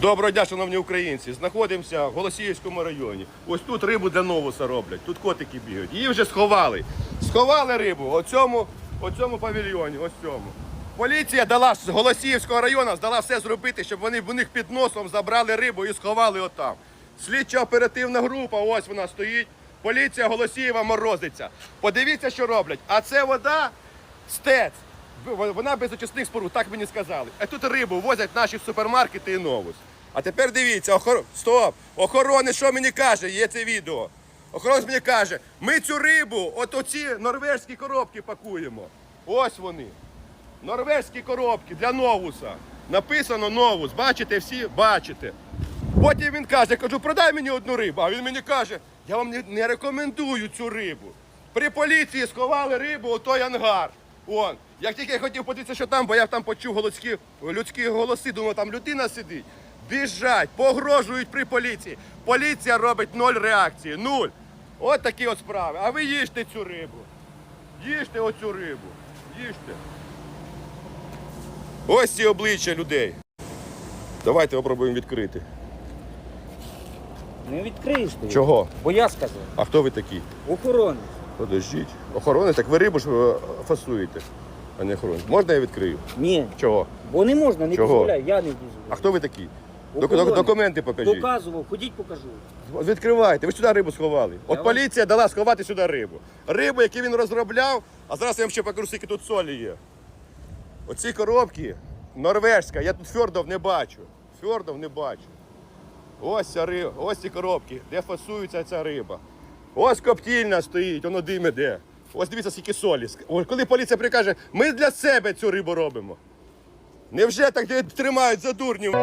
Доброго дня, шановні українці. Знаходимося в Голосіївському районі. Ось тут рибу для новуса роблять. Тут котики бігають. Її вже сховали. Сховали рибу о цьому, цьому павільйоні. Ось цьому. Поліція дала з Голосіївського району, здала все зробити, щоб вони в них під носом забрали рибу і сховали отам. Слідча оперативна група, ось вона стоїть. Поліція Голосієва морозиться. Подивіться, що роблять. А це вода стець. Вона без очисних споруд, так мені сказали. А тут рибу возять наші супермаркети і новус. А тепер дивіться, охор... стоп! Охорони, що мені каже, є це відео. Охоронець мені каже, ми цю рибу, от оці норвежські коробки пакуємо. Ось вони. Норвезькі коробки для новуса. Написано новус. Бачите всі? Бачите. Потім він каже, кажу, продай мені одну рибу. А він мені каже, я вам не рекомендую цю рибу. При поліції сховали рибу у той ангар. Вон. Як тільки я хотів подивитися, що там, бо я там почув людські, людські голоси, думав, там людина сидить. Біжать, погрожують при поліції. Поліція робить ноль реакції. Нуль. От такі от справи. А ви їжте цю рибу. Їжте оцю рибу. Їжте. Ось ці обличчя людей. Давайте спробуємо відкрити. Не відкриєш ти. Чого? Бо я сказав. А хто ви такі? Охоронець. Подождіть. Охорони, так ви рибу ж е, фасуєте, а не охорони. Можна я відкрию? Ні. Чого? Бо не можна, не Чого? дозволяю, я не дозволяю. А хто ви такі? Док- Охоронець. документи покажіть. Доказував, ходіть покажу. Відкривайте, ви сюди рибу сховали. От Я поліція дала сховати сюди рибу. Рибу, яку він розробляв, а зараз я вам ще покажу, скільки тут солі є. Оці коробки норвежська, я тут фьордов не бачу. Фьордов не бачу. Ось ця риба, ось ці коробки, де фасується ця риба. Ось коптільня стоїть, воно дим іде. Ось дивіться, скільки солі. Коли поліція прикаже, ми для себе цю рибу робимо. Невже так тримають за дурнів?